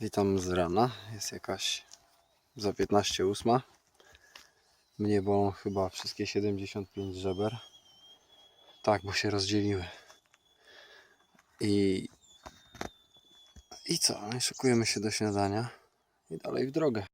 Witam z rana. Jest jakaś za 15 ósma. Mnie bolą chyba wszystkie 75 żeber. Tak, bo się rozdzieliły. I i co? No Szykujemy się do śniadania i dalej w drogę.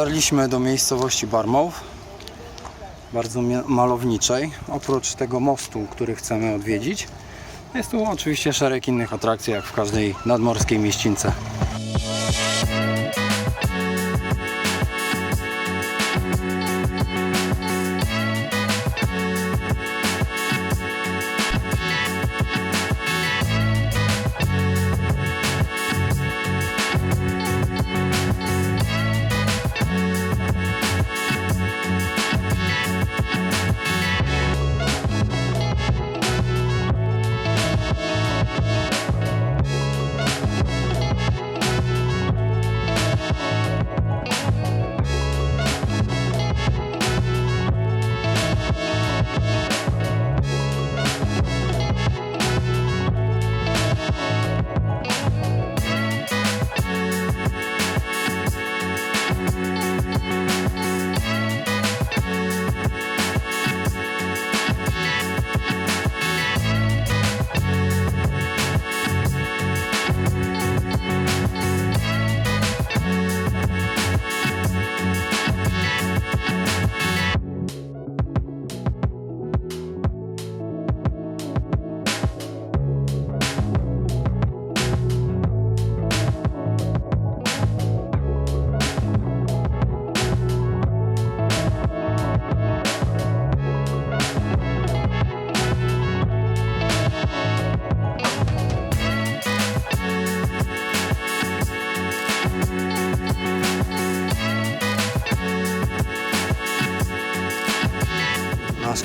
Dotarliśmy do miejscowości Barmow, bardzo malowniczej. Oprócz tego mostu, który chcemy odwiedzić, jest tu oczywiście szereg innych atrakcji, jak w każdej nadmorskiej mieścińce.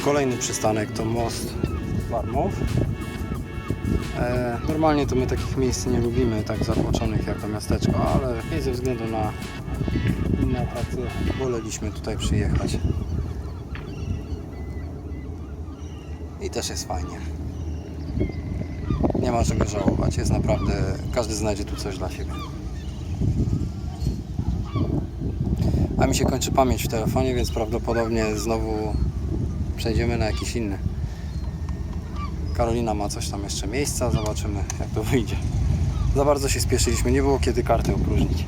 Kolejny przystanek to most Barmow. E, normalnie to my takich miejsc nie lubimy, tak zatłoczonych jak to miasteczko, ale ze względu na inne atrakcje woleliśmy tutaj przyjechać. I też jest fajnie. Nie ma czego żałować, jest naprawdę, każdy znajdzie tu coś dla siebie. A mi się kończy pamięć w telefonie, więc prawdopodobnie znowu przejdziemy na jakiś inny. Karolina ma coś tam jeszcze miejsca, zobaczymy jak to wyjdzie. Za bardzo się spieszyliśmy, nie było kiedy karty opróżnić.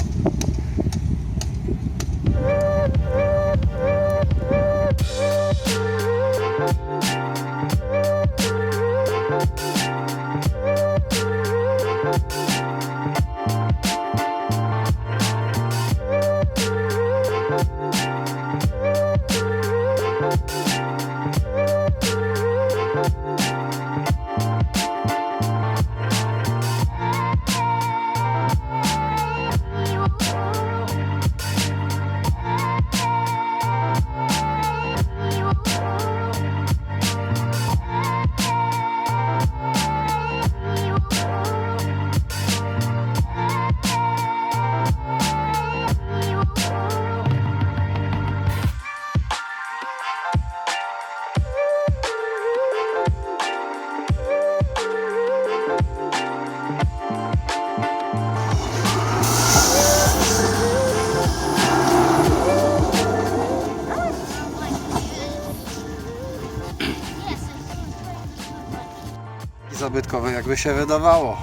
Zabytkowy, jakby się wydawało.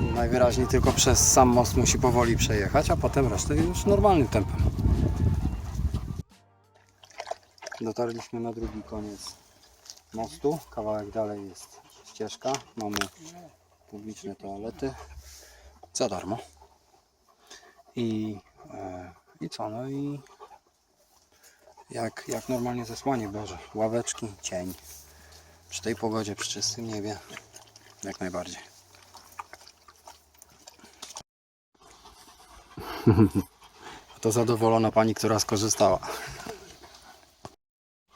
Najwyraźniej tylko przez sam most musi powoli przejechać, a potem resztę już normalnym tempem. Dotarliśmy na drugi koniec mostu. Kawałek dalej jest ścieżka. Mamy publiczne toalety za darmo. I, e, i co? No i jak, jak normalnie zesłanie Boże. Ławeczki, cień. Przy tej pogodzie, przy czystym niebie. Jak najbardziej. To zadowolona pani, która skorzystała.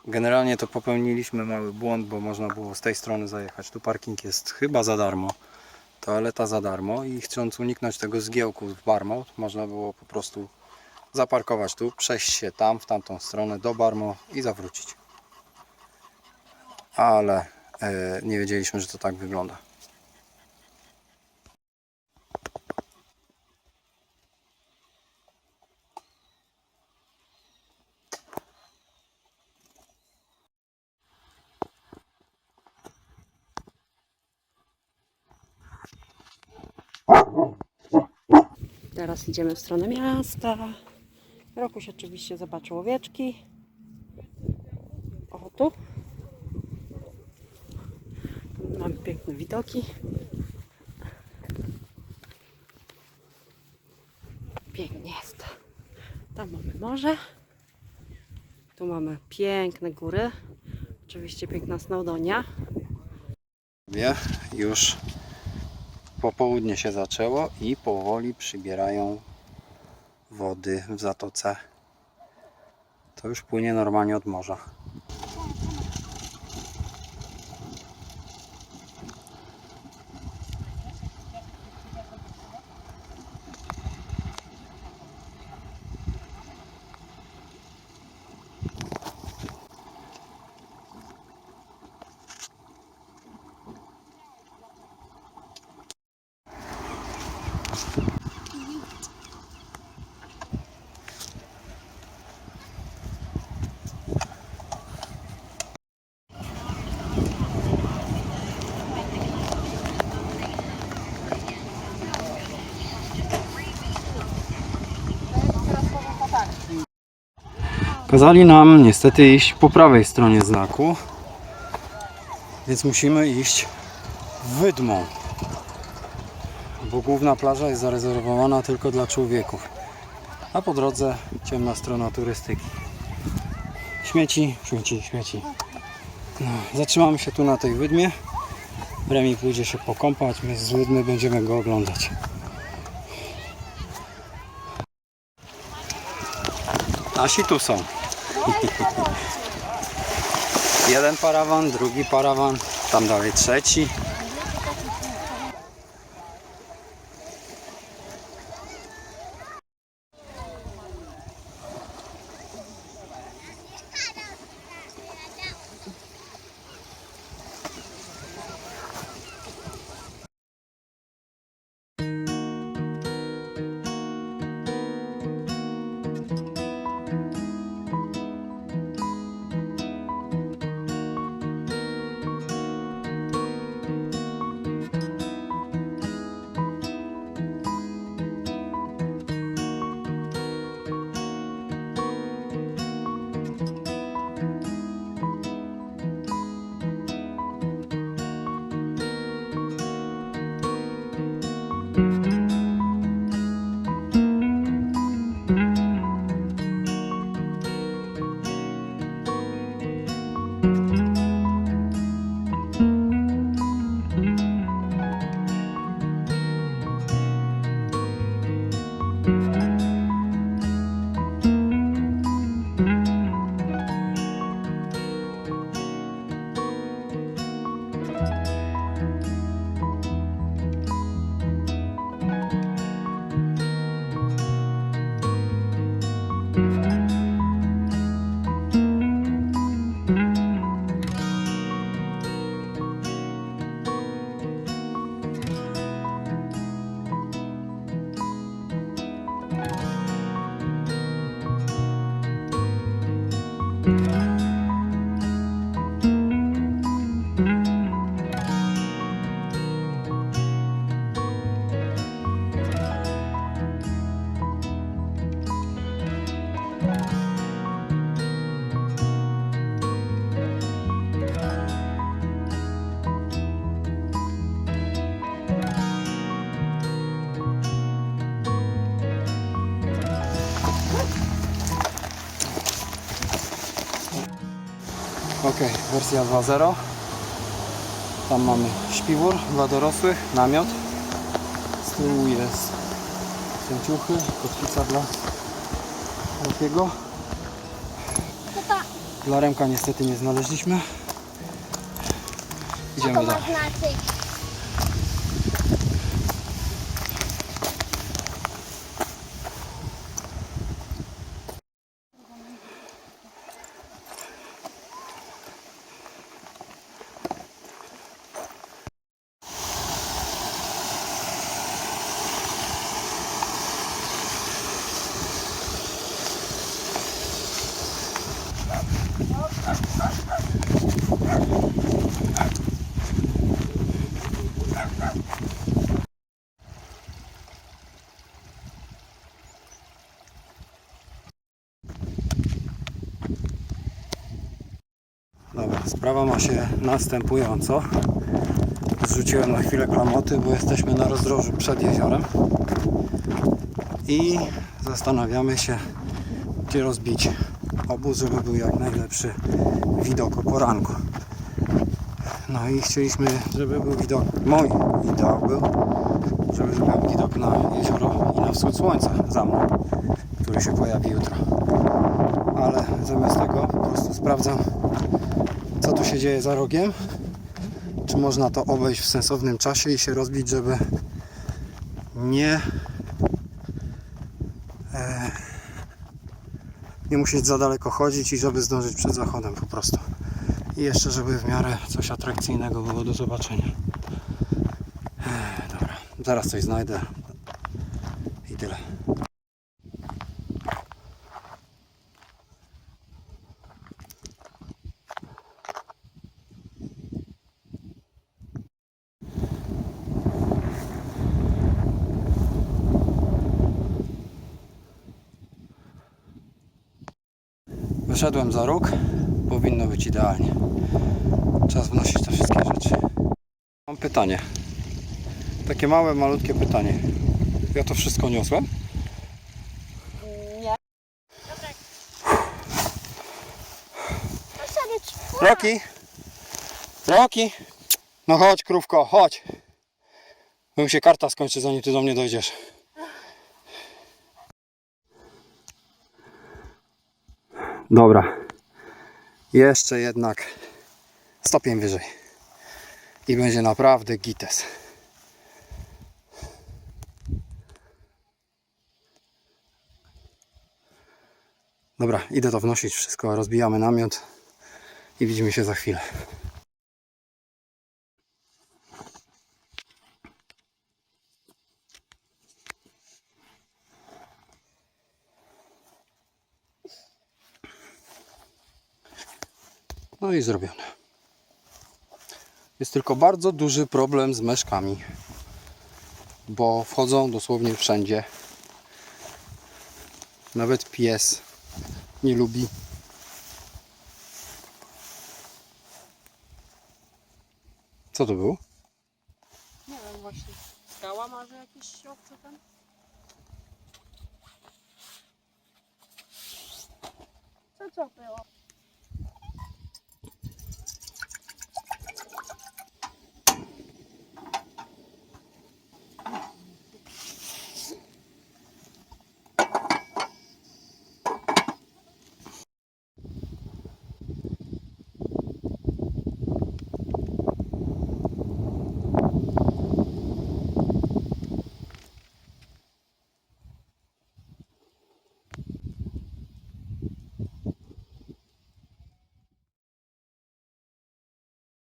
Generalnie to popełniliśmy mały błąd, bo można było z tej strony zajechać. Tu parking jest chyba za darmo. Toaleta za darmo i chcąc uniknąć tego zgiełku w Barmouth, można było po prostu zaparkować tu, przejść się tam, w tamtą stronę do Barmouth i zawrócić. Ale e, nie wiedzieliśmy, że to tak wygląda. Teraz idziemy w stronę miasta. Rokuś oczywiście zobaczył owieczki. O, tu. Mamy piękne widoki. Pięknie jest. Tam mamy morze. Tu mamy piękne góry. Oczywiście piękna Snowdonia. Już popołudnie się zaczęło i powoli przybierają wody w zatoce. To już płynie normalnie od morza. Kazali nam niestety iść po prawej stronie znaku, więc musimy iść wydmą, bo główna plaża jest zarezerwowana tylko dla człowieków, a po drodze ciemna strona turystyki. Śmieci, śmieci, śmieci. No, zatrzymamy się tu na tej wydmie. Remi pójdzie się pokąpać, my z wydmy będziemy go oglądać. Nasi tu są. Jeden parawan, drugi parawan, tam dalej trzeci. Wersja 2.0. Tam mamy śpiwór dla dorosłych, namiot. Z tyłu jest ciuchy, kotwica dla takiego. Dla Remka niestety nie znaleźliśmy. Co to Idziemy ma dalej. znaczyć? Dobra, sprawa ma się następująco. Zrzuciłem na chwilę klamoty, bo jesteśmy na rozdrożu przed jeziorem. I zastanawiamy się, gdzie rozbić obóz, żeby był jak najlepszy widok o poranku. No i chcieliśmy, żeby był widok, mój ideał był, żeby był widok na jezioro i na wschód słońca za mną, który się pojawi jutro. Ale zamiast tego po prostu sprawdzam, co tu się dzieje za rogiem. Czy można to obejść w sensownym czasie i się rozbić, żeby nie e, nie musieć za daleko chodzić i żeby zdążyć przed zachodem po prostu. I jeszcze, żeby w miarę coś atrakcyjnego było do zobaczenia. E, dobra, zaraz coś znajdę i tyle. Wyszedłem za róg, powinno być idealnie. Czas wnosić te wszystkie rzeczy. Mam pytanie. Takie małe, malutkie pytanie. Ja to wszystko niosłem? Nie. Roki! Roki! No chodź, krówko, chodź! Bo mi się karta skończy, zanim ty do mnie dojdziesz. Dobra. Jeszcze jednak stopień wyżej. I będzie naprawdę gites. Dobra, idę to wnosić wszystko, rozbijamy namiot i widzimy się za chwilę. I zrobione. Jest tylko bardzo duży problem z myszkami, bo wchodzą dosłownie wszędzie. Nawet pies nie lubi Co to było? Nie wiem właśnie. Skała może jakieś obce tam? Co to było?